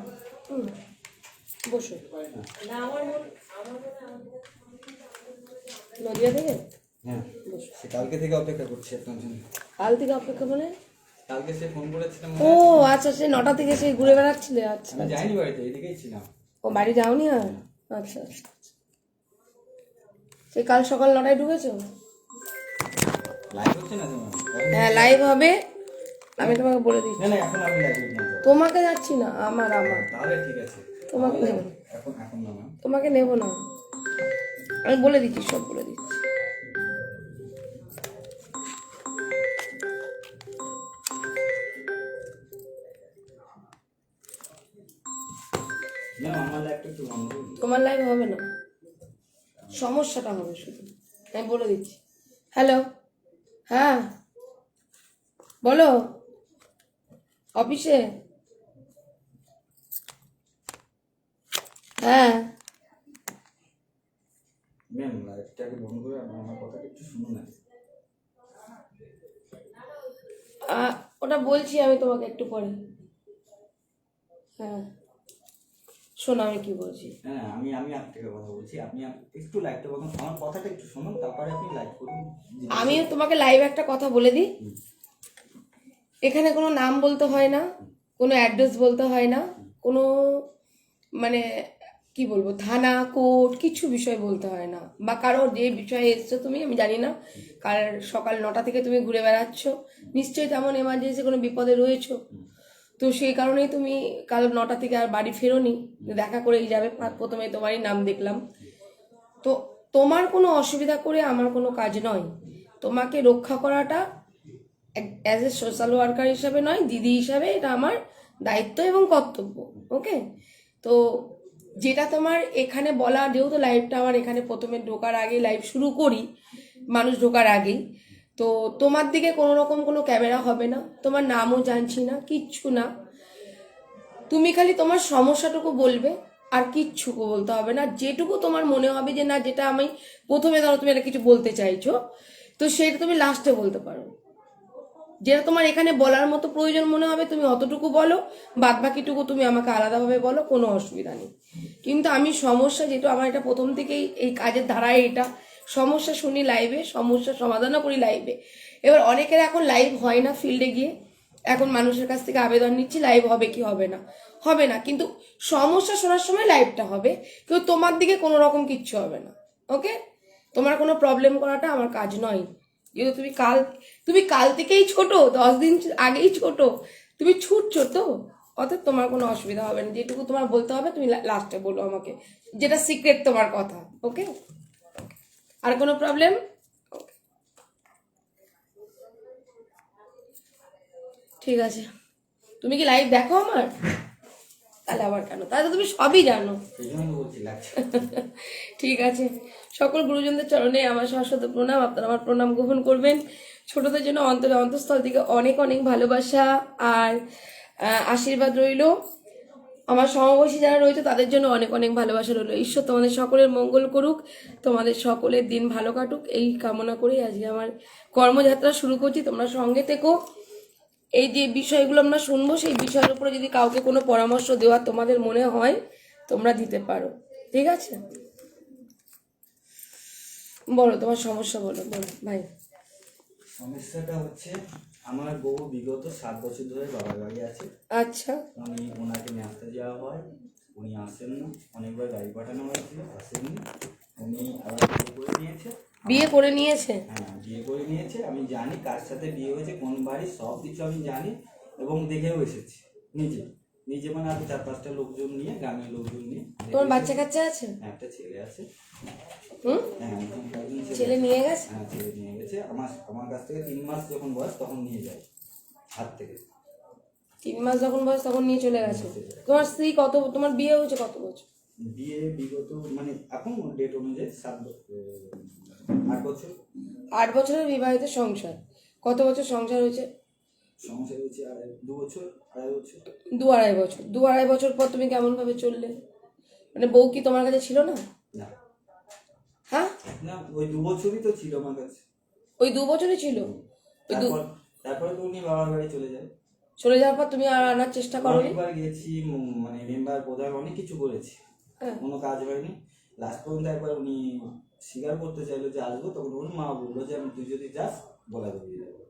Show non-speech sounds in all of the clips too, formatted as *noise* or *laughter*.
আসছি বসো। না আমার মনে আমার মনে হয় নদিয়া থেকে? হ্যাঁ। সে কালকে থেকে অপেক্ষা করছি আপনার জন্য। কাল থেকে অপেক্ষা মানে? কালকে সে ফোন করেছিলাম ও আচ্ছা সে নটা থেকে সেই ঘুরে বেড়াচ্ছিলে। আচ্ছা আমি যাইনি বাড়িতে এদিকেই ছিলাম। ও বাড়ি যাওনি আর? আচ্ছা আচ্ছা। সেই কাল সকাল নটায় ঢুকেছো? লাইভ হচ্ছে না তো হ্যাঁ লাইভ হবে। আমি তোমাকে বলে দিচ্ছি। না না এখন আমি লাইভ না। তোমাকে যাচ্ছি না আমার আমার। তাহলে ঠিক আছে। তোমাকে নেব। এখন এখন না তোমাকে নেব না। আমি বলে দিচ্ছি সব বলে দিচ্ছি। তোমার লাইভ হবে না। সমস্যাটা হবে শুধু। আমি বলে দিচ্ছি। হ্যালো হ্যাঁ? বলো? অফিসে? হ্যাঁ। ম্যাম লাইভটাকে বন্ধ করে আমার কথাটা একটু শুনুন না। ওটা বলছি আমি তোমাকে একটু পরে। হ্যাঁ। শোনো আমি কি বলছি? হ্যাঁ আমি আমি আপনাকে কথা বলছি। আপনি একটু লাইভটা বলুন। আমার কথাটা একটু শুনুন তারপরে আপনি লাইভ করুন। আমি তোমাকে লাইভ একটা কথা বলে দিই। এখানে কোনো নাম বলতে হয় না কোনো অ্যাড্রেস বলতে হয় না কোনো মানে কি বলব, থানা, কোর্ট, কিছু বিষয় বলতে হয় না। বা কারও যে বিষয়ে এসছো তুমি, আমি জানি না। কার সকাল নটা থেকে তুমি ঘুরে বেড়াচ্ছ, নিশ্চয়ই তেমন এমার্জেন্সি কোনো বিপদে রয়েছো। তো সেই কারণেই তুমি কাল নটা থেকে আর বাড়ি ফেরোনি। দেখা করেই যাবে প্রথমে তোমারই নাম দেখলাম। তো তোমার কোনো অসুবিধা করে আমার কোনো কাজ নয়। তোমাকে রক্ষা করাটা অ্যাজ এ সোশ্যাল ওয়ার্কার হিসাবে নয়, দিদি হিসাবে এটা আমার দায়িত্ব এবং কর্তব্য ওকে তো যেটা তোমার এখানে বলা, যেহেতু লাইভটা আমার এখানে প্রথমে ঢোকার আগে লাইভ শুরু করি, মানুষ ঢোকার আগেই, তো তোমার দিকে কোনো রকম কোনো ক্যামেরা হবে না, তোমার নামও জানছি না, কিচ্ছু না। তুমি খালি তোমার সমস্যাটুকু বলবে, আর কিচ্ছু বলতে হবে না। যেটুকু তোমার মনে হবে যে, না, যেটা আমি প্রথমে ধরো তুমি একটা কিছু বলতে চাইছো, তো সেটা তুমি লাস্টে বলতে পারো। যেটা তোমার এখানে বলার মতো প্রয়োজন মনে হবে, তুমি অতটুকু বলো বাদ বাকিটুকু তুমি আমাকে আলাদাভাবে বলো, কোনো অসুবিধা নেই। কিন্তু আমি সমস্যা যেটা আমার এটা প্রথম থেকেই এই কাজের ধারায় এটা, সমস্যা শুনি লাইভে সমস্যা সমাধানও করি লাইভে এবার অনেকের এখন লাইভ হয় না ফিল্ডে গিয়ে, এখন মানুষের কাছ থেকে আবেদন নিচ্ছি লাইভ হবে কি হবে না? হবে না, কিন্তু সমস্যা শোনার সময় লাইভটা হবে। কেউ তোমার দিকে কোনো রকম কিচ্ছু হবে না ওকে তোমার কোনো প্রবলেম করাটা আমার কাজ নয়। যেহেতু তুমি কাল তুমি কাল থেকেই ছোট, দশ দিন আগেই ছোট। তুমি ছুটছো তো? অতএব তোমার কোনো অসুবিধা হবে না। যেটুকু তোমার বলতে হবে, তুমি লাস্টে বলো আমাকে। যেটা সিক্রেট তোমার কথা ওকে আর কোনো প্রবলেম ঠিক আছে। তুমি কি লাইভ দেখো আমার? তাহলে আবার কেন? তাহলে তো তুমি সবই জানো। *laughs* ঠিক আছে। সকল গুরুজনদের চরণে আমার শাশ্বত প্রণাম। আপনারা আমার প্রণাম গ্রহণ করবেন। ছোটদের জন্য অন্তরে অন্তঃস্থল থেকে অনেক অনেক ভালোবাসা আর আশীর্বাদ রইল। আমার সমবয়সী যারা রয়েছে তাদের জন্য অনেক অনেক ভালোবাসা রইল। ঈশ্বর তোমাদের সকলের মঙ্গল করুক তোমাদের সকলের দিন ভালো কাটুক। এই কামনা করেই আজকে আমার কর্মযাত্রা শুরু করছি। তোমরা সঙ্গে থেকো। এই যে বিষয়গুলো আমরা শুনব সেই বিষয়ের উপরে যদি কাউকে কোনো পরামর্শ দেওয়া তোমাদের মনে হয় তোমরা দিতে পারো। ঠিক আছে? বলো তোমার সমস্যা বলো বলো ভাই। সমস্যাটা হচ্ছে আমার বউ বিগত সাত বছর ধরে বাবার বাড়ি আছে। আচ্ছা। উনি ওনাকে নিয়ে আসতে যাওয়া হয়। উনি আসেন না। অনেকবার গাড়ি পাঠানো হয়েছিল আসেননি। উনি আবার করে নিয়েছে বিয়ে করে নিয়েছে? হ্যাঁ বিয়ে করে নিয়েছে। আমি জানি কার সাথে বিয়ে হয়েছে কোন বাড়ি সব কিছু আমি জানি এবং দেখেও এসেছি নিজে। নিজে মানে আরও চার পাঁচটা লোকজন নিয়ে গ্রামের লোকজন নিয়ে। তোমার বাচ্চা কাচ্চা আছে? হ্যাঁ, একটা ছেলে আছে। হুম? হ্যাঁ ছেলে নিয়ে গেছে? হ্যাঁ ছেলে নিয়ে গেছে। আমার আমার কাছ থেকে তিন মাস যখন বয়স তখন নিয়ে যায় হাত থেকে। তিন মাস যখন বয়স তখন নিয়ে চলে গেছে? তোমার স্ত্রী কত তোমার বিয়ে হয়েছে কত বছর? বিয়ে বিগত মানে এখন ডেট অনুযায়ী সাত আট বছর। আট বছরের বিবাহিত সংসার। কত বছর সংসার হয়েছে? সংসার হয়েছে আড়াই দু বছর আড়াই বছর। দু আড়াই বছর। দু আড়াই বছর পর তুমি কেমন ভাবে চললে? মানে বউ কি তোমার কাছে ছিল না? না। না ওই দু বছরই তো ছিল আমার কাছে। ওই দু বছরই ছিল? ওই দু তারপর তারপরে তো উনি বাবার বাড়ি চলে যায়। চলে যাওয়ার পর তুমি আর আনার চেষ্টা করো অনেকবার গেছি মানে মেম্বার প্রধান অনেক কিছু করেছি। হ্যাঁ। কোনো কাজ হয়নি। লাস্ট পর্যন্ত একবার উনি স্বীকার করতে চাইলো যে আসব তখন ওর মা বলল যে আমি তুই যদি যাস বলা দিয়ে দেবো।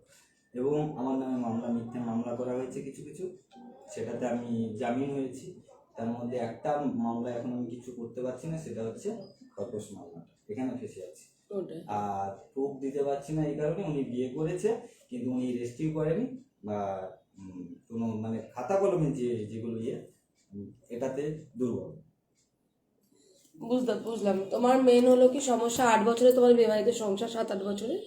এবং আমার নামে মামলা মিথ্যে মামলা করা হয়েছে কিছু কিছু। সেটাতে আমি জামিন হয়েছি। তার মধ্যে একটা মামলা এখন আমি কিছু করতে পারছি না সেটা হচ্ছে খরগোশ মামলা এখানে ফেসে আছি। আর প্রুফ দিতে পারছি না এই কারণে উনি বিয়ে করেছে কিন্তু উনি রেজিস্ট্রি করেনি বা কোনো মানে খাতা কলমে যে যেগুলো ইয়ে এটাতে দুর্বল। বুঝলাম বুঝলাম। তোমার মেন হলো কি সমস্যা আট বছরে তোমার বিবাহিত সংসার সাত আট বছরে।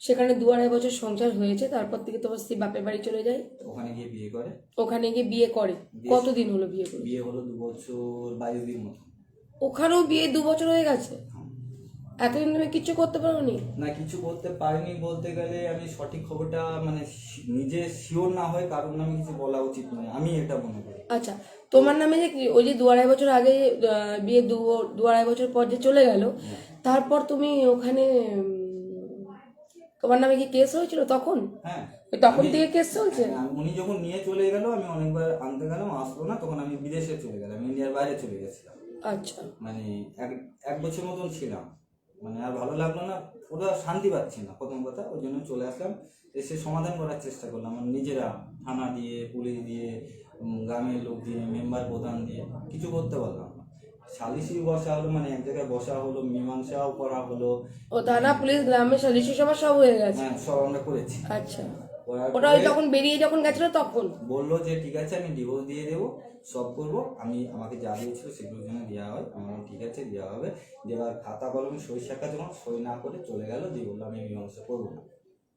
সেখানে দু আড়াই বছর সংসার হয়েছে তারপর থেকে তোমার স্ত্রী বাপের বাড়ি চলে যায়। ওখানে গিয়ে বিয়ে করে? ওখানে গিয়ে বিয়ে করে। কতদিন হলো বিয়ে করে? বিয়ে হলো দু বছর বাইশ দিন মতো। ওখানেও বিয়ে দু বছর হয়ে গেছে? এতদিন তুমি কিচ্ছু করতে পারোনি? না কিছু করতে পারিনি বলতে গেলে আমি সঠিক খবরটা মানে নিজে শিওর না হয়ে কারোর নামে কিছু বলা উচিত নয়। আমি এটা মনে করি। আচ্ছা তোমার নামে যে কি- ওই যে দু আড়াই বছর আগে বিয়ে দু দু আড়াই বছর পর যে চলে গেল তারপর তুমি ওখানে তোমার নামে কি কেস হয়েছিল তখন? হ্যাঁ। তখন থেকে কেস চলছে? হ্যাঁ, উনি যখন নিয়ে চলে গেল আমি অনেকবার আনতে গেলাম আসলো না তখন আমি বিদেশে চলে গেলাম ইন্ডিয়ার বাইরে চলে গেছিলাম। আচ্ছা। মানে এক এক বছর মতন ছিলাম। মানে আর ভালো লাগল না পুরো শান্তি পাচ্ছি না প্রথম কথা ওই জন্য চলে আসলাম। এসে সমাধান করার চেষ্টা করলাম নিজেরা থানা দিয়ে পুলিশ দিয়ে গ্রামের লোক দিয়ে মেম্বার প্রধান দিয়ে কিছু করতে পারলাম না। সালিসি বসা হলো মানে এক জায়গায় বসা হলো মীমাংসাও করা হলো। ও থানা পুলিশ গ্রামের সালিশি সভা সব হয়ে গেছে? হ্যাঁ সব আমরা করেছি। আচ্ছা। ওটা তখন বেরিয়ে যখন গেছিল তখন? বলল যে ঠিক আছে আমি ডিভোর্স দিয়ে দেবো সব করব। আমি আমাকে যা দিয়েছিল সেগুলো যেন দেওয়া হয়। আমার ঠিক আছে দেওয়া হবে। যে এবার খাতা কলমে সই সাক্ষা যখন সই না করে চলে গেল দিয়ে বলল আমি মীমাংসা করব না।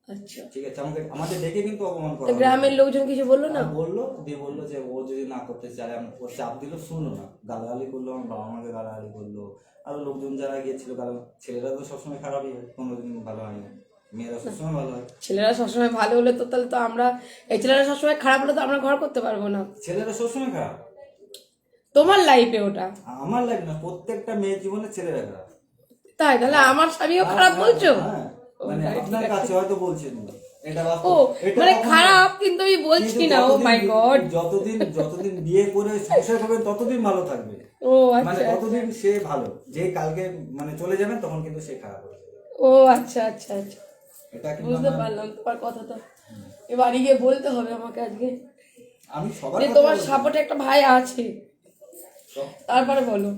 আচ্ছা। ঠিক আছে আমাকে আমাদের দেখে কিন্তু অপমান করা গ্রামের লোকজন কিছু বলল না? বলল দিয়ে বলল যে ও যদি না করতে চায় আমি ও চাপ দিল শুনো না। গালাগালি করল আমার বাবা মাকে গালাগালি করল। আরও লোকজন যারা গিয়েছিল কারণ ছেলেরা তো সবসময় খারাপই হয় কোনোদিন ভালো হয় না। মেয়েরা সবসময় ভালো হয়। ছেলেরা সবসময় ভালো হলে তো তাহলে তো আমরা এই ছেলেরা সবসময় খারাপ হলে তো আমরা ঘর করতে পারব না। ছেলেরা সবসময় খারাপ। তোমার লাইফে ওটা? আমার লাগে না প্রত্যেকটা মেয়ের জীবনে ছেলেরা খারাপ। তাই তাহলে আমার স্বামীও খারাপ বলছো? হ্যাঁ, মানে আপনার কাছে হয়তো বলছেন এটা ও মানে খারাপ কিন্তু আমি বলছি না ও মাই গড যতদিন যতদিন বিয়ে করে সংসার করবেন ততদিন ভালো থাকবে। ও মানে আচ্ছা ততদিন সে ভালো যে কালকে মানে চলে যাবেন তখন কিন্তু সে খারাপ যাবে। ও আচ্ছা আচ্ছা আচ্ছা। বুঝতে পারলাম তোমার কথাটা এবারে গিয়ে বলতে হবে আমাকে আজকে। আমি সবার তোমার সাপোর্টে একটা ভাই আছে। তারপরে বলো।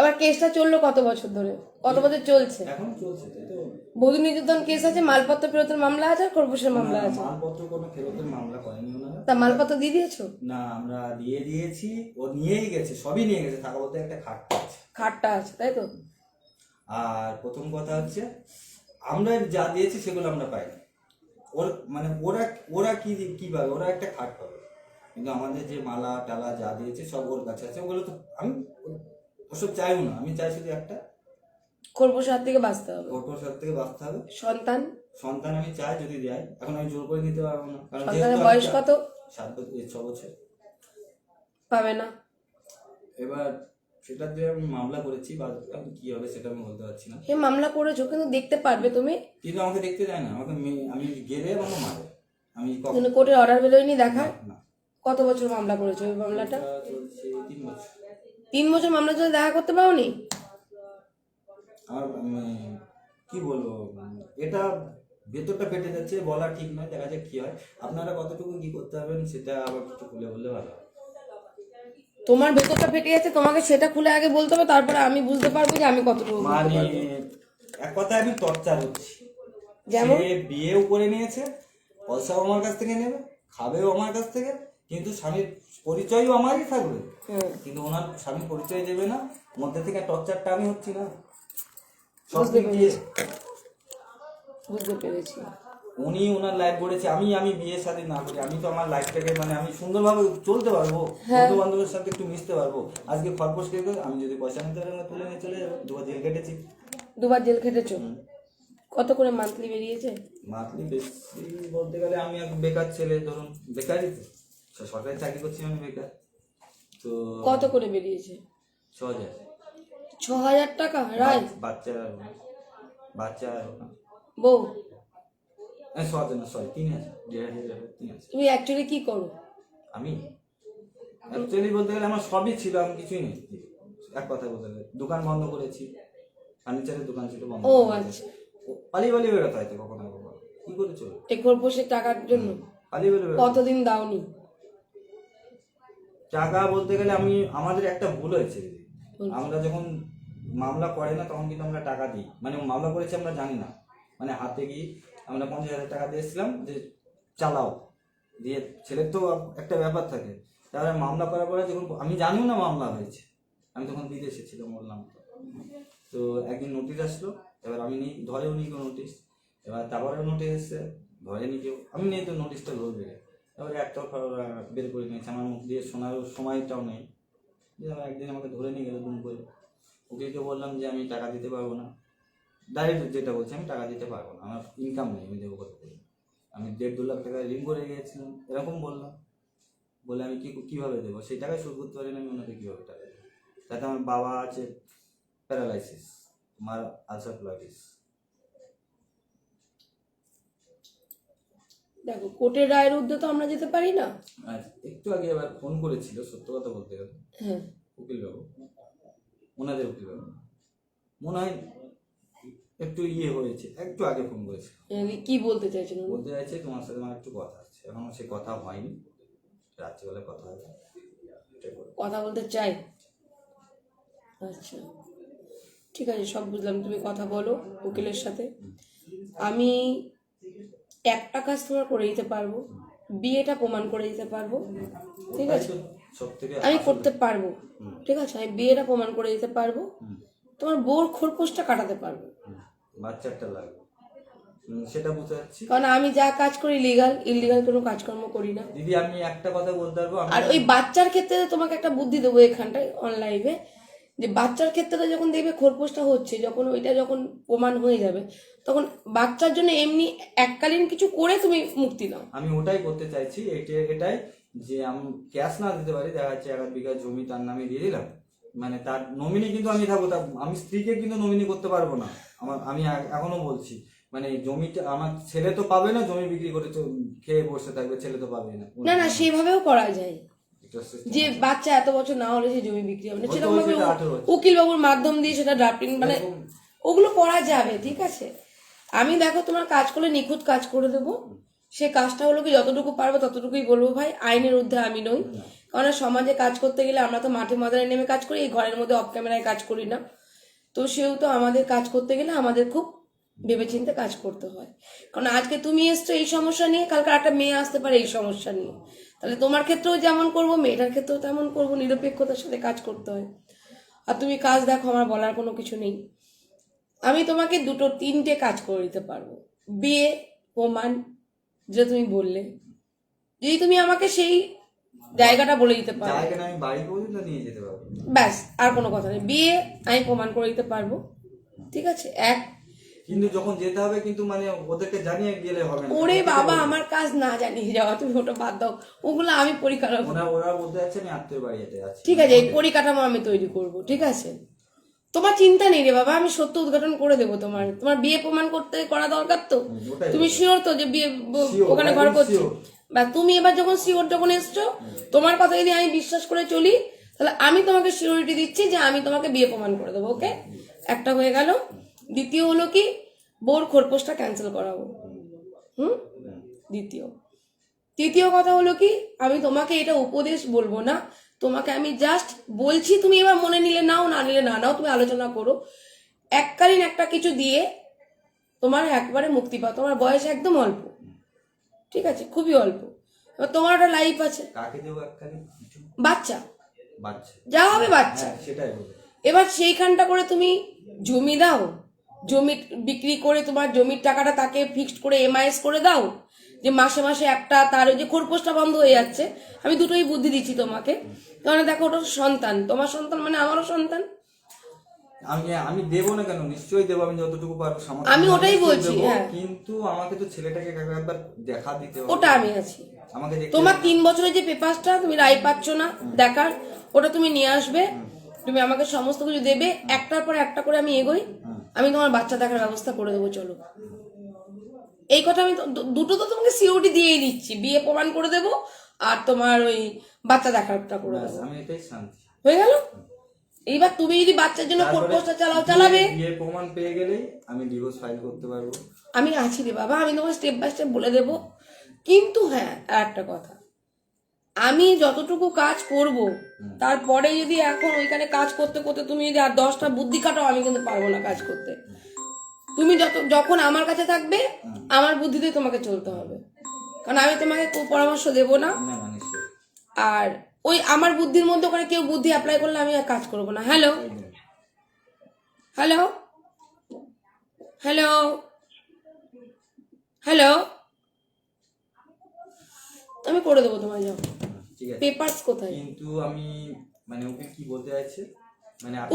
এবার কেসটা চলল কত বছর ধরে? কত বছর চলছে? এখন চলছে বধূ নির্যাতন কেস আছে মালপত্র ফেরতের মামলা আছে আর খরগোশের মামলা আছে। মালপত্র কোনো ফেরতের মামলা করেনি ওনারা। তা মালপত্র দিয়ে দিয়েছ? না আমরা দিয়ে দিয়েছি ও নিয়েই গেছে সবই নিয়ে গেছে থাকা বলতে একটা খাটটা আছে। খাটটা আছে তাই তো? আর প্রথম কথা হচ্ছে আমরা যা দিয়েছি সেগুলো আমরা পাই ওর মানে ওরা ওরা কি কি পাবে? ওরা একটা খাট পাবে। কিন্তু আমাদের যে মালা টালা যা দিয়েছে সব ওর কাছে আছে ওগুলো তো আমি ওসব চাইও না আমি চাই শুধু একটা। হাত থেকে বাঁচতে হবে। সাথে থেকে বাঁচতে হবে। সন্তান? সন্তান আমি চাই যদি দেয় এখন আমি জোর করে দিতে পারব না। কারণ সন্তানের বয়স কত? সাত বছর ছ বছর। পাবে না। এবার সেটা যে আমি মামলা করেছি বা এখন কি হবে সেটা আমি বলতে পারছি না। সে মামলা করেছ কিন্তু দেখতে পারবে তুমি। কিন্তু আমাকে দেখতে যায় না আমাকে আমি গেলে আমাকে মারে। আমি কোর্টের অর্ডার বেরোয়নি দেখার না কত বছর মামলা করেছ ওই মামলাটা? চলছে তিন বছর। তিন বছর মামলা চলে দেখা করতে পারোনি? আমার মানে, কি বলব? এটা ভেতরটা ফেটে যাচ্ছে বলা ঠিক নয় দেখা যাক কি হয়। আপনারা কতটুকু কি করতে পারবেন সেটা আবার কিছু খুলে বললে ভালো তোমার ভেতরটা ফেটে যাচ্ছে তোমাকে সেটা খুলে আগে বলতে হবে তারপরে আমি বুঝতে পারব যে আমি কতটুকু মানে এক কথায় আমি টর্চার হচ্ছি। যেমন? বিয়েও করে নিয়েছে পয়সাও আমার কাছ থেকে নেবে খাবেও আমার কাছ থেকে কিন্তু স্বামীর পরিচয়ও আমারই থাকবে। কিন্তু ওনার স্বামী পরিচয় দেবে না মধ্যে থেকে টর্চারটা আমি হচ্ছি না। বুঝতে পেরেছি। উনি ওনার লাইফ গড়েছে আমি আমি বিয়ে শাদী না করি আমি তো আমার লাইফটাকে মানে আমি সুন্দরভাবে চলতে পারব বন্ধু বান্ধবের সাথে একটু মিশতে পারব। আজকে খরপোশ খেয়ে আমি যদি পয়সা নিতে পারি তুলে নিয়ে চলে যাব দুবার জেল কেটেছি দুবার জেল খেটেছো? কত করে মান্থলি বেরিয়েছে? মান্থলি বেশি বলতে গেলে আমি এক বেকার ছেলে ধরুন বেকারই তো। সরকারি চাকরি করছি আমি বেকার। তো কত করে বেরিয়েছে? ছ হাজার ছ হাজার টাকা রায় বাচ্চা বাচ্চা বউ? সরি না সরি তিন হাজার দেড় হাজার তিন হাজার তুমি অ্যাকচুয়ালি কি করো? আমি? অ্যাকচুয়ালি বলতে গেলে আমার সবই ছিল আমি কিছুই নেই। এক কথা বলতে গেলে। দোকান বন্ধ করেছি। ফার্নিচারের দোকান ছিল বন্ধ ও আচ্ছা। পালিয়ে পালিয়ে বেরোতে হয়তো কখনো কখনো। কি করে চলবে এই খরপোশের টাকার জন্য? পালিয়ে কতদিন দাওনি? টাকা বলতে গেলে আমি আমাদের একটা ভুল হয়েছে। আমরা যখন মামলা করে না তখন কিন্তু আমরা টাকা দিই। মানে মামলা করেছি আমরা জানি না। মানে হাতে গিয়ে আমরা পঞ্চাশ হাজার টাকা দিয়েছিলাম যে চালাও। দিয়ে ছেলের তো একটা ব্যাপার থাকে। তারপরে মামলা করার পরে যখন আমি জানিও না মামলা হয়েছে। আমি তখন বিদেশে ছিলাম বললাম তো। তো একদিন নোটিশ আসলো এবার আমি নিই ধরেও নি কেউ নোটিশ এবার তারপরেও নোটিশ এসছে ধরেনি কেউ আমি নেই তো নোটিশটা ধরবে এবার একটা ওরা বের করে নিয়েছে। আমার মুখ দিয়ে শোনার সময়টাও নেই। আবার একদিন আমাকে ধরে নিয়ে গেল দুম করে। উকিলকে বললাম যে, আমি টাকা দিতে পারব না। ডাইরেক্ট যেটা বলছি, আমি টাকা দিতে পারব না। আমার ইনকাম নেই, আমি দেবো বলি আমি দেড় দু লাখ টাকা ঋণ করে গিয়েছিলাম। এরকম বললাম। বলে, আমি কী কীভাবে দেবো? সেই টাকায় শোধ করতে পারি না, আমি ওনাকে কীভাবে টাকা দেবো? তাতে আমার বাবা আছে প্যারালাইসিস আমার আলসার প্লাটিস দেখো কোর্টের রায়ের ঊর্ধ্বে তো আমরা যেতে পারি না। আর একটু আগে আবার ফোন করেছিল সত্য কথা বলতে গেলে। হ্যাঁ। উকিলবাবু ওনাদের উকিলবাবু। মনে হয় একটু ইয়ে হয়েছে একটু আগে ফোন করেছে মানে কি বলতে চাইছেন বলতে চাইছে তোমার সাথে আমার একটু কথা আছে এখনও সে কথা হয়নি। রাত্রিবেলা কথা হবে। কথা বলতে চাই? আচ্ছা। ঠিক আছে সব বুঝলাম তুমি কথা বলো উকিলের সাথে। আমি একটা কাজ তোমার করে দিতে পারব বিয়েটা প্রমাণ করে দিতে পারব ঠিক আছে? আমি করতে পারব ঠিক আছে? আমি বিয়েটা প্রমাণ করে দিতে পারব তোমার বোর খোরপোশটা কাটাতে পারব। বাচ্চাটা লাগবে। সেটা বুঝতে পারছি। কারণ আমি যা কাজ করি লিগাল ইলিগাল কোনো কাজকর্ম করি না। দিদি আমি একটা কথা বলতে পারব? আর ওই বাচ্চার ক্ষেত্রে তোমাকে একটা বুদ্ধি দেবো এখানটায় অনলাইনে যে বাচ্চার ক্ষেত্রে যখন দেখবে খোরপোশটা হচ্ছে যখন ওইটা যখন প্রমাণ হয়ে যাবে তখন বাচ্চার জন্য এমনি এককালীন কিছু করে তুমি মুক্তি নাও আমি ওটাই করতে চাইছি এটা এটাই যে আমি ক্যাশ না দিতে পারি দেখা যাচ্ছে এক বিঘা জমি তার নামে দিয়ে দিলাম। মানে তার নমিনি কিন্তু আমি থাকব তা আমি স্ত্রীকে কিন্তু নমিনি করতে পারব না। আমার আমি এখনও বলছি মানে জমিটা আমার ছেলে তো পাবে না জমি বিক্রি করে খেয়ে বসে থাকবে ছেলে তো পাবে না। না না সেভাবেও করা যায়। যে বাচ্চা এত বছর না হলে সে জমি বিক্রি হবে না সেরকম ভাবে সেটা 18 বছর। উকিল বাবুর মাধ্যম দিয়ে সেটা ড্রাফটিং মানে ওগুলো করা যাবে ঠিক আছে? আমি দেখো তোমার কাজ করলে নিখুঁত কাজ করে দেবো। সে কাজটা হলো কি, যতটুকু পারব ততটুকুই বলব ভাই। আইনের ঊর্ধ্বে আমি নই। কারণ সমাজে কাজ করতে গেলে আমরা তো মাঠে মাদারে নেমে কাজ করি, এই ঘরের মধ্যে অফ ক্যামেরায় কাজ করি না। তো সেহেতু আমাদের কাজ করতে গেলে আমাদের খুব ভেবেচিন্তে কাজ করতে হয়। কারণ আজকে তুমি এসছো এই সমস্যা নিয়ে, কালকে একটা মেয়ে আসতে পারে এই সমস্যা নিয়ে। তাহলে তোমার ক্ষেত্রেও যেমন করব, মেয়েটার ক্ষেত্রেও তেমন করব, নিরপেক্ষতার সাথে কাজ করতে হয়। আর তুমি কাজ দেখো, আমার বলার কোনো কিছু নেই। আমি তোমাকে দুটো তিনটে কাজ করে দিতে পারব। বিয়ে প্রমাণ যে তুমি বললে। যদি তুমি আমাকে সেই জায়গাটা বলে দিতে পারো। জায়গাটা আমি বাড়ি পর্যন্ত নিয়ে যেতে পারব। ব্যাস আর কোনো কথা নেই। বিয়ে আমি প্রমাণ করে দিতে পারব। ঠিক আছে? এক। কিন্তু যখন যেতে হবে কিন্তু মানে ওদেরকে জানিয়ে গেলে হবে না। ওরে বাবা আমার কাজ না জানিয়ে যাওয়া তুমি ওটা বাদ দাও। ওগুলো আমি পরিকাঠামো ওরা ওরা বলতে যাচ্ছে আমি আত্মীয় বাড়িতে আছি ঠিক আছে এই পরিকাঠামো আমি তৈরি করব। ঠিক আছে? তোমার চিন্তা নেই রে বাবা আমি সত্য উদ্ঘাটন করে দেবো তোমার। তোমার বিয়ে প্রমাণ করতে করা দরকার তো? তুমি শিওর তো যে বিয়ে ওখানে ঘর করছ? বা তুমি এবার যখন শিওর যখন এসছো তোমার কথা যদি আমি বিশ্বাস করে চলি তাহলে আমি তোমাকে সিওরিটি দিচ্ছি যে আমি তোমাকে বিয়ে প্রমাণ করে দেবো ওকে একটা হয়ে গেল। দ্বিতীয় হলো কি? বোর খোরপোশটা ক্যান্সেল করাবো। হুম? দ্বিতীয়। তৃতীয় কথা হলো কি? আমি তোমাকে এটা উপদেশ বলব না তোমাকে আমি জাস্ট বলছি তুমি এবার মনে নিলে নাও না নিলে না নাও তুমি আলোচনা করো। এককালীন একটা কিছু দিয়ে তোমার একবারে মুক্তি পাও। তোমার বয়স একদম অল্প। ঠিক আছে? খুবই অল্প। তোমার একটা লাইফ আছে। বাচ্চা। যা হবে বাচ্চা। হ্যাঁ এবার সেইখানটা করে তুমি জমি দাও। জমি বিক্রি করে তোমার জমির টাকাটা তাকে ফিক্সড করে এমআইএস করে দাও। যে মাসে মাসে একটা তার ওই যে খোরপোশটা বন্ধ হয়ে যাচ্ছে আমি দুটোই বুদ্ধি দিচ্ছি তোমাকে। কারণ দেখো ওটা সন্তান। তোমার সন্তান মানে আমারও সন্তান। আমি আমি দেবো না কেন? নিশ্চয়ই দেবো আমি যতটুকু পারব। আমি ওটাই বলছি, হ্যাঁ। কিন্তু আমাকে তো ছেলেটাকে একবার দেখা দিতে হবে। ওটা আমি আছি। আমাকে তোমার তিন বছরের যে পেপারসটা তুমি রায় পাচ্ছ না দেখার ওটা তুমি নিয়ে আসবে। তুমি আমাকে সমস্ত কিছু দেবে একটার পর একটা করে আমি এগোই। আমি তোমার বাচ্চা দেখার ব্যবস্থা করে দেবো চলো। এই কথা আমি দুটো তো তোমাকে সিওটি দিয়েই দিচ্ছি। বিয়ে প্রমাণ করে দেবো আর তোমার ওই বাচ্চা দেখারটা করে দেবো। হয়ে গেল? এইবার তুমি যদি বাচ্চার জন্য কোর্ট তারপরে চালাও চালাবে? বিয়ে- বিয়ে প্রমাণ পেয়ে গেলেই আমি ডিভোর্স ফাইল করতে পারব। আমি আছি রে বাবা আমি তোমাকে স্টেপ বাই স্টেপ বলে দেবো। কিন্তু হ্যাঁ আর একটা কথা। আমি যতটুকু কাজ করব তারপরে যদি এখন ওইখানে কাজ করতে করতে তুমি যদি আর দশটা বুদ্ধি কাটাও আমি কিন্তু পারব না কাজ করতে। তুমি যত যখন আমার কাছে থাকবে আমার বুদ্ধিতে তোমাকে চলতে হবে। কারণ আমি তোমাকে পরামর্শ দেবো না। আর ওই আমার বুদ্ধির মধ্যে ওখানে কেউ বুদ্ধি অ্যাপ্লাই করলে আমি আর কাজ করব না। হ্যালো হ্যালো হ্যালো হ্যালো আমি করে দেবো তোমার যাও। ঠিক পেপারস কোথায়? কিন্তু আমি মানে ওকে কি বলতে চাইছে?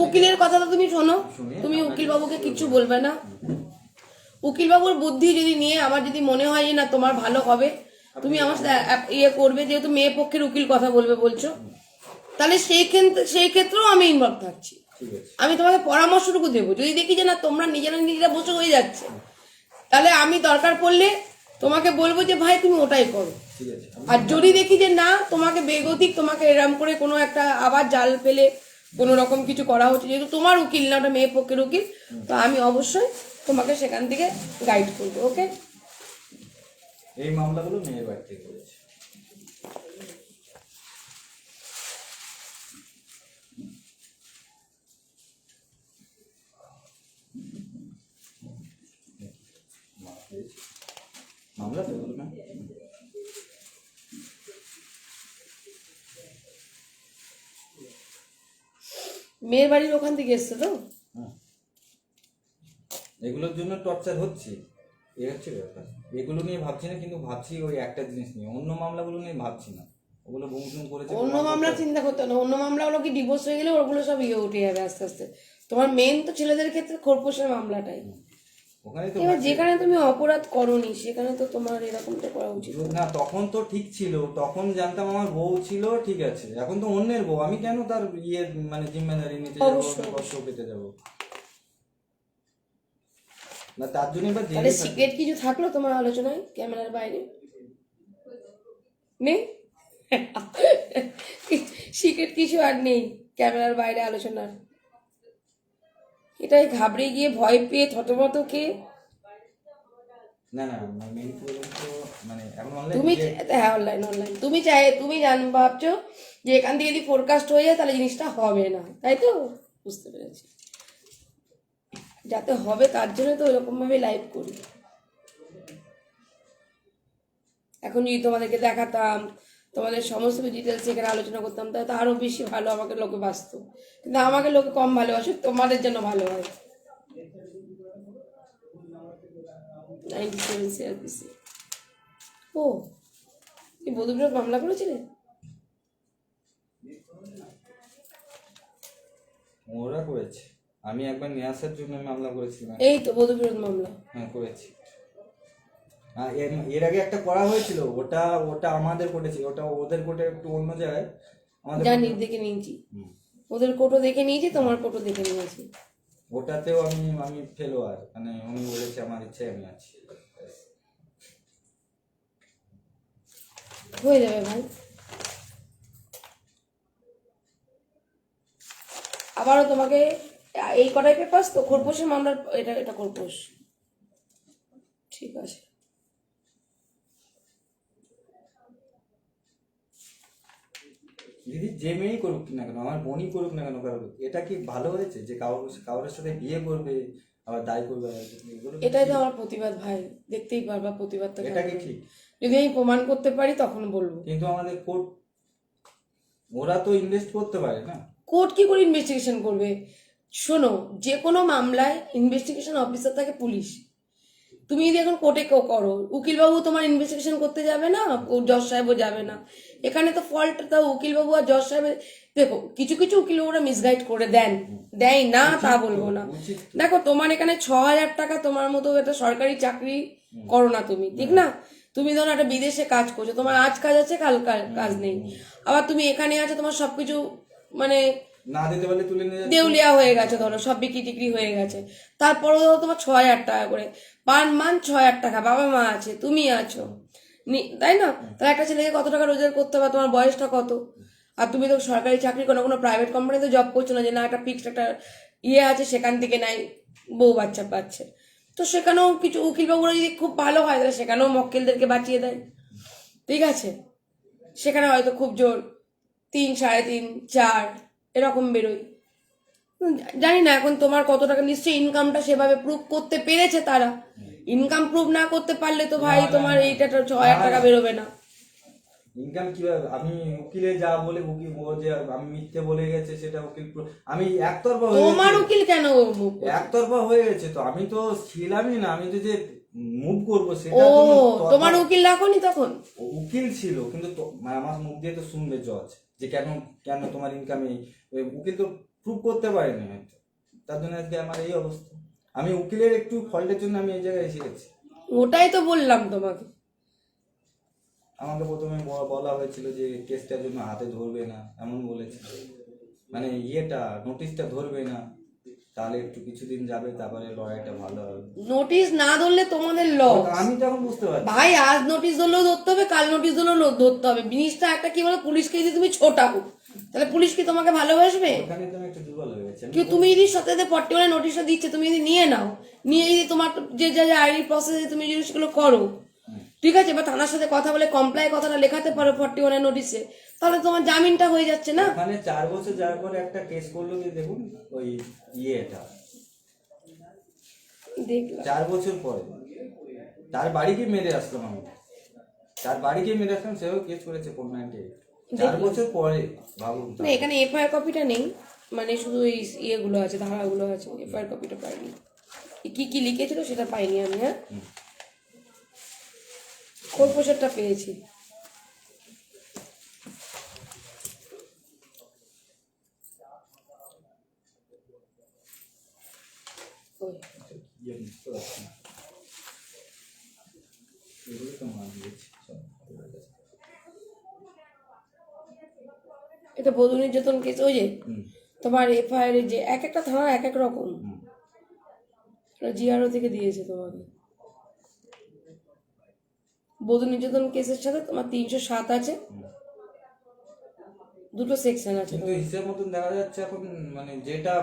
উকিলের কথা তো তুমি শোনো। তুমি উকিল বাবুকে কিচ্ছু বলবে না। উকিল বাবুর বুদ্ধি যদি নিয়ে আমার যদি মনে হয় যে না তোমার ভালো হবে তুমি আমার সাথে ইয়ে করবে যেহেতু মেয়ে পক্ষের উকিল কথা বলবে বলছো তাহলে সেই সেই ক্ষেত্রেও আমি ইনভলভ থাকছি। আমি তোমাকে পরামর্শটুকু দেবো। যদি দেখি যে না তোমরা নিজেরা নিজেরা বসে হয়ে যাচ্ছে তাহলে আমি দরকার পড়লে তোমাকে বলব যে ভাই তুমি ওটাই করো। আর যদি দেখি যে না তোমাকে বেগতিক তোমাকে এরম করে কোনো একটা আবার জাল ফেলে কোনো রকম কিছু করা হচ্ছে, যেহেতু তোমার উকিল না, ওটা মেয়ে পক্ষের উকিল, তো আমি অবশ্যই তোমাকে সেখান থেকে গাইড করব ওকে এই মামলাগুলো মেয়ের বাড়ি থেকে করেছে। মামলা তো না। মেয়ের বাড়ির ওখান থেকে এসছে তো। এগুলোর জন্য টর্চার হচ্ছে। এ হচ্ছে ব্যাপার। এগুলো নিয়ে ভাবছি না কিন্তু ভাবছি ওই একটা জিনিস নিয়ে। অন্য মামলাগুলো নিয়ে ভাবছি না। ওগুলো বংশন করেছে অন্য মামলা চিন্তা করতে না। অন্য মামলা হলো কি ডিভোর্স হয়ে গেলে ওগুলো সব ইয়ে উঠে যাবে আস্তে আস্তে। তোমার মেন তো ছেলেদের ক্ষেত্রে খোরপোশের মামলাটাই। ওখানে তো এবার যেখানে তুমি অপরাধ করনি সেখানে তো তোমার এরকমটা করা উচিত না তখন তো ঠিক ছিল। তখন জানতাম আমার বউ ছিল ঠিক আছে। এখন তো অন্যের বউ। আমি কেন তার ইয়ে মানে জিম্মেদারি নিতে যাব। কষ্ট পেতে যাব? না তার জন্য এবার তাহলে সিক্রেট কিছু থাকল তোমার আলোচনায় ক্যামেরার বাইরে? নেই? *laughs* সিক্রেট কিছু আর নেই ক্যামেরার বাইরে আলোচনার। এটাই ঘাবড়ে গিয়ে ভয় পেয়ে থতমত খেয়ে? মেন তুমি হ্যাঁ অনলাইন অনলাইন তুমি চাই তুমি জান ভাবছ যে এখান থেকে যদি ফোরকাস্ট হয়ে যায় তাহলে জিনিসটা হবে না তাই তো? বুঝতে পেরেছি। যাতে হবে তার জন্য তো ওরকম ভাবে লাইভ করি। এখন যদি তোমাদেরকে দেখাতাম তোমাদের সমস্ত ডিটেলস এখানে আলোচনা করতাম তাহলে তো আরও বেশি ভালো আমাকে লোকে বাঁচত। কিন্তু আমাকে লোকে কম ভালোবাসে তোমাদের জন্য ভালো হয়। নাইনটি সেভেন সিআরপিসি ও তুই বধুবিরোধ মামলা করেছিলে? ওরা করেছে। আমি একবার নিয়ে আসার জন্য মামলা করেছিলাম। এই তো বধুবিরোধ মামলা। হ্যাঁ করেছি। এর- এর আগে একটা করা হয়েছিল ওটা ওটা আমাদের কোর্টে ছিল ওটা ওদের কোর্টে একটু অন্য জায়গায় আমাদের জানি দেখে নিয়েছি। ওদের কোটো দেখে নিয়েছি তোমার কোটো দেখে নিয়েছি। ওটাতেও আমি আমি ফেলোয়ার মানে উনি বলেছে আমার ইচ্ছে আমি আছি। হয়ে যাবে ভাই। আবারও তোমাকে এই কটাই পেপার্স তো খোরপোশের মামলার এটা এটা খোরপোশ। ঠিক আছে। দিদি যে মেয়েই করুক না কেন আমার বোনই করুক না কেন কারোর এটা কি ভালো হয়েছে যে কারোর কারোর সাথে বিয়ে করবে আবার দায় করবে? এটাই তো আমার প্রতিবাদ ভাই দেখতেই পারবা প্রতিবাদ তো এটা কি ঠিক? যদি আমি প্রমাণ করতে পারি তখন বলব। কিন্তু আমাদের কোর্ট ওরা তো ইনভেস্ট করতে পারে না। কোর্ট কি করে ইনভেস্টিগেশন করবে? শোনো যে কোনো মামলায় ইনভেস্টিগেশন অফিসার থাকে পুলিশ। তুমি যদি এখন কোর্টে করো উকিলবাবু তোমার ইনভেস্টিগেশন করতে যাবে না জজ সাহেবও যাবে না। এখানে তো ফল্ট তো উকিলবাবু আর জজ সাহেবের দেখো কিছু কিছু উকিলবাবুরা মিসগাইড করে দেন। দেয় না তা বলব না। দেখো তোমার এখানে ছ হাজার টাকা তোমার মতো একটা সরকারি চাকরি করো না তুমি ঠিক না? তুমি ধরো একটা বিদেশে কাজ করছ তোমার আজ কাজ আছে কাল কাল কাজ নেই। আবার তুমি এখানে আছো তোমার সবকিছু মানে না দিতে পারলে তুলে নিয়ে দেউলিয়া হয়ে গেছে, ধরো, সব বিক্রি টিক্রি হয়ে গেছে। তারপরেও ধরো তোমার ছয় হাজার টাকা করে। পার মান ছয় হাজার টাকা, বাবা মা আছে, তুমি আছো। তাই না? তাহলে একটা ছেলেকে কত টাকা রোজগার করতে হবে তোমার বয়সটা কত? আর তুমি তো সরকারি চাকরি করো, কোনো প্রাইভেট কোম্পানিতে জব করছ না যে না, একটা ফিক্সড একটা ইয়ে আছে, সেখান থেকে নাই, বউ বাচ্চা পাচ্ছে। তো সেখানেও কিছু উকিলবাবুরা যদি খুব ভালো হয়, তাহলে সেখানেও মক্কেলদেরকে বাঁচিয়ে দেয়। ঠিক আছে? সেখানে হয়তো খুব জোর, তিন, সাড়ে তিন, চার এরকম হুম, জানি না এখন তোমার কত টাকা নিশ্চয়ই ইনকামটা সেভাবে প্রুভ করতে পেরেছে তারা। ইনকাম প্রুভ না করতে পারলে তো ভাই তোমার এইটা ছ হাজার টাকা বেরোবে না। ইনকাম কীভাবে? আমি উকিলে যা বলে উকিল ও যে আমি মিথ্যে বলে গেছে সেটা উকিল আমি একতরফা তোমার উকিল কেন একতরফা হয়ে গেছে তো। আমি তো ছিলামই না আমি তো যে মুভ করব সেটা ও তোমার উকিল রাখোনি তখন? উকিল ছিল কিন্তু মানে আমার মুখ দিয়ে তো শুনবে জজ যে কেন কেন তোমার ইনকাম এই ওই উকিল তো প্রুভ করতে পারেনি হয়তো। তার জন্য আজকে আমার এই অবস্থা। আমি উকিলের একটু ফল্টের জন্য আমি এই জায়গায় এসে গেছি। ওটাই তো বললাম তোমাকে। আমাকে প্রথমে বলা হয়েছিল যে কেসটার জন্য হাতে ধরবে না এমন বলেছে মানে ইয়েটা নোটিশটা ধরবে না। তাহলে একটু কিছুদিন যাবে তারপরে লড়াইটা ভালো হবে। নোটিশ না ধরলে তোমাদের লস আমি তখন বুঝতে পারছি। ভাই আজ নোটিশ ধরলেও ধরতে হবে কাল নোটিশ ধরলেও ধরতে হবে। জিনিসটা একটা কি বলো পুলিশকে যদি তুমি ছোটাও তাহলে পুলিশ কি তোমাকে ভালোবাসবে? তো কি তুমি যদি সাথে ওয়ানে নোটিশটা দিচ্ছে তুমি যদি নিয়ে নাও নিয়ে যদি তোমার যে যা যা আইডি প্রসেসে তুমি জিনিসগুলো করো ঠিক আছে? বা থানার সাথে কথা বলে কমপ্লাই কথাটা লেখাতে পারো ফর্টি ওয়ানের নোটিশে তাহলে তোমার জামিনটা হয়ে যাচ্ছে না? ওখানে চার বছর যাওয়ার পরে একটা কেস করল কি দেখুন ওই ইয়েটা চার বছর পরে। তার বাড়িকে মেরে আসলাম আমি। তার বাড়িকে মেরে আসলাম সেও কেস করেছে ফোর নাইনটি চার বছর পরে ভাবুন না এখানে এফআইআর কপিটা নেই। মানে শুধু এই ইয়েগুলো আছে ধারাগুলো আছে। এফআইআর কপিটা পাইনি। কি কি লিখেছিল সেটা পাইনি আমি হ্যাঁ? কর্পোরেশনটা পেয়েছি। ওই। ইয়ে বুঝতে পারছি না। এগুলো তো মার দিয়েছি এটা বধূ নির্যাতন কেস ওই যে তোমার এফআইআর যে এক একটা থানা এক এক রকম। জিআরও থেকে দিয়েছে তোমাকে বধূ নির্যাতন কেসের সাথে তোমার তিনশো সাত আছে দুটো সেকশন আছে হিসেব মতন দেখা যাচ্ছে এখন মানে যেটা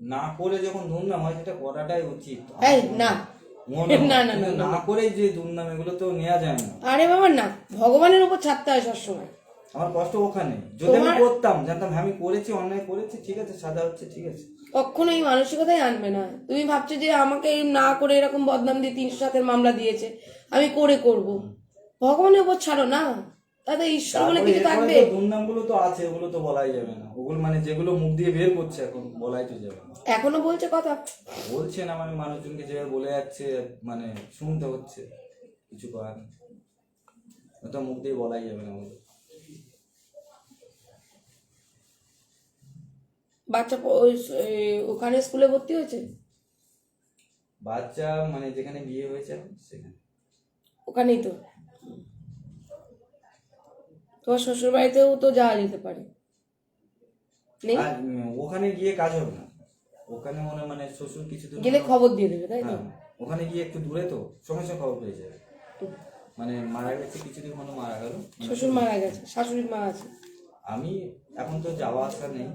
না করে যখন দুর্নাম হয় সেটা করাটাই উচিত। এই না। না, না, না, না। করে যে দুর্নাম এগুলো তো নেওয়া যায় না। আরে বাবা না। ভগবানের উপর ছাড়তে হয় সবসময়। আমার কষ্ট ওখানে। যদি আমি করতাম জানতাম আমি করেছি অন্যায় করেছি ঠিক আছে সাদা হচ্ছে ঠিক আছে। কখনো এই মানসিকতাই আনবে না। তুমি ভাবছ যে আমাকে না করে এরকম বদনাম দিয়ে তিনশো সাতের মামলা দিয়েছে আমি করে করব। ভগবানের উপর ছাড়ো না। তাতে ঈশ্বর বলে কিছু থাকবে? গুলো তো আছে ওগুলো তো বলাই যাবে না। ওগুলো মানে যেগুলো মুখ দিয়ে বের করছে এখন বলাই তো যাবে না। এখনও বলছে কথা? বলছে না মানে মানুষজনকে যেভাবে বলে যাচ্ছে মানে শুনতে হচ্ছে কিছু করার নেই। ওটা মুখ দিয়ে বলাই যাবে না ওগুলো বাচ্চা ওই ওখানে স্কুলে ভর্তি হয়েছে? বাচ্চা মানে যেখানে বিয়ে হয়েছে সেখানে। ওখানেই তো? তোমার শ্বশুর বাড়িতেও তো যাওয়া যেতে পারে। নেই? আর উম, ওখানে গিয়ে কাজ হবে না। ওখানে মনে মানে শ্বশুর কিছু দূর গেলে খবর দিয়ে দেবে তাই তো? হ্যাঁ, ওখানে গিয়ে একটু দূরে তো সঙ্গে সঙ্গে খবর পেয়ে যাবে। মানে মারা গেছে কিছুদিন হলো মারা গেল। শ্বশুর মারা গেছে শাশুড়ি মা আছে। আমি এখন তো যাওয়া আসা নেই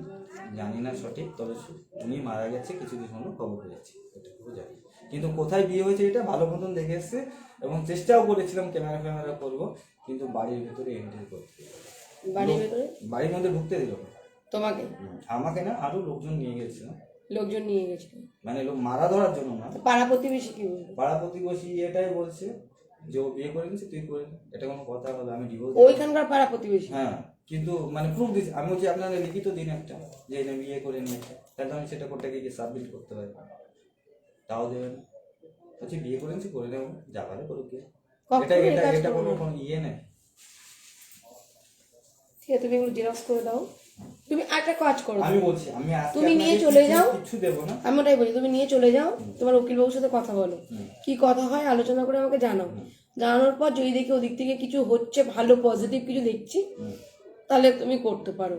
জানি না সঠিক তবে শু- উনি মারা গেছে কিছুদিন হলো খবর পেয়েছি এটুকু জানি। কিন্তু কোথায় বিয়ে হয়েছে এটা ভালো মতন দেখে এসছে এবং চেষ্টাও করেছিলাম ক্যামেরা ফ্যামেরা করব কিন্তু বাড়ির ভেতরে এন্ট্রি করতে। বাড়ির ভেতরে? বাড়ির মধ্যে ঢুকতে দিল না। তোমাকে? আমাকে না আরও লোকজন নিয়ে গেছিল। লোকজন নিয়ে গেছে মানে লোক মারা ধরার জন্য না। পাড়া প্রতিবেশী কি বলবে পাড়া প্রতিবেশী এটাই বলছে যে ও বিয়ে করে নিচ্ছে তুই করে। এটা কোনো কথা হলো আমি ডিভোর্স ওইখানকার পাড়া প্রতিবেশী? হ্যাঁ কিন্তু মানে প্রুফ দিচ্ছি আমি বলছি আপনারা লিখিত দিন একটা যে না বিয়ে করে নিয়েছে। তাহলে আমি সেটা কোর্টে গিয়ে সাবমিট করতে পারি তাও দেবেন। বলছি বিয়ে করে নিচ্ছি করে নেব। যা পারে করুক। এটা এটা এটা কোনো কোনো ইয়ে নেই। ঠিক আছে তুমি এগুলো জেরক্স করে দাও। তুমি একটা কাজ করো। আমি বলছি আমি তুমি নিয়ে চলে যাও। কিছু দেবো না। আমি ওটাই বলি তুমি নিয়ে চলে যাও। তোমার উকিল বাবুর সাথে কথা বলো। কি কথা হয় আলোচনা করে আমাকে জানাও। জানানোর পর যদি দেখি ওদিক থেকে কিছু হচ্ছে ভালো পজিটিভ কিছু দেখছি তাহলে তুমি করতে পারো।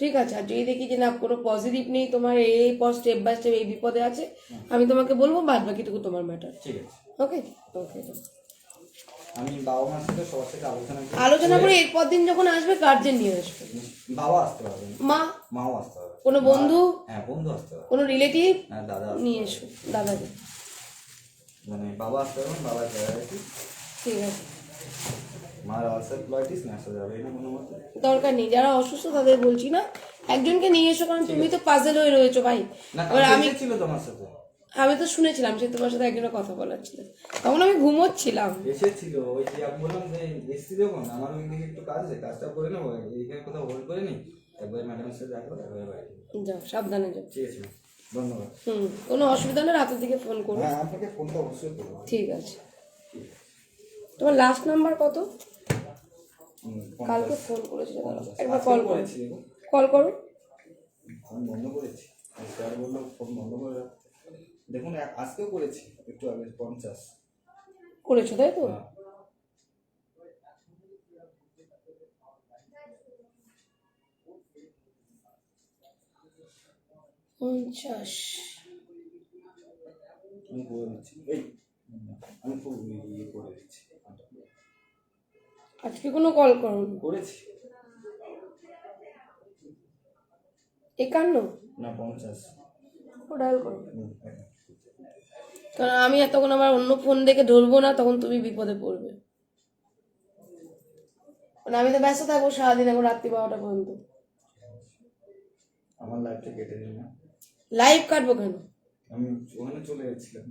ঠিক আছে। আর যদি দেখি যে না কোনো পজিটিভ নেই তোমার এই পর স্টেপ বাই স্টেপ এই বিপদে আছে আমি তোমাকে বলব বাদ বাকিটুকু তোমার ম্যাটার ঠিক আছে। ওকে ওকে আমি বাবা মার সাথে সবার সাথে আলোচনা করি। আলোচনা করে এরপর দিন যখন আসবে গার্জেন নিয়ে আসবে। বাবা আসতে পারবে মা? মাও আসতে পারবে। কোনো বন্ধু? হ্যাঁ বন্ধু আসতে পারবে। কোনো রিলেটিভ হ্যাঁ দাদা নিয়ে এসো দাদাকে। মানে বাবা আসতে পারবেন বাবা ঠিক আছে। দরকার নেই যারা অসুস্থ তাদের বলছি না। একজনকে নিয়ে এসো কারণ তুমি তো পাজেল হয়ে রয়েছো ভাই। এবার আমি ছিল তোমার সাথে। আমি তো শুনেছিলাম সে তোমার সাথে একজনের কথা বলার ছিল। তখন আমি ঘুমোচ্ছিলাম। এসেছিল ওই যে আমি বললাম যে এসছি যখন আমার ওই দিকে একটু কাজ আছে কাজটা করে নেব এইখানে কোথাও হোল্ড করে নি একবার ম্যাডামের সাথে দেখা করে একবার বাড়ি যাও সাবধানে যাও। ঠিক আছে ধন্যবাদ। হুম কোনো অসুবিধা হলে রাতের দিকে ফোন করো। হ্যাঁ আপনাকে ফোনটা অবশ্যই করব। ঠিক আছে। তোমার লাস্ট নাম্বার কত? কালকে ফোন করেছিল একবার কল করেছি। কল করো। ফোন বন্ধ করেছি। স্যার বলল ফোন বন্ধ করে রাখতে দেখুন আজকেও করেছি একটু আগে পঞ্চাশ। করেছ তাই তো? হ্যাঁ। পঞ্চাশ। আমি করে দিচ্ছি। এই আমি খুব ইয়ে করে দিচ্ছি। আজকে কোনো কল করো করেছি। একান্ন? না পঞ্চাশ। ডায়াল করো। কারণ আমি এতক্ষণ আমার অন্য ফোন দেখে ধরবো না তখন তুমি বিপদে পড়বে। মানে আমি তো ব্যস্ত থাকব সারাদিন এখন রাত্রি বারোটা পর্যন্ত। আমার লাইফটা কেটে দিন না লাইভ কাটবো কেন? আমি ওখানে চলে যাচ্ছিলাম।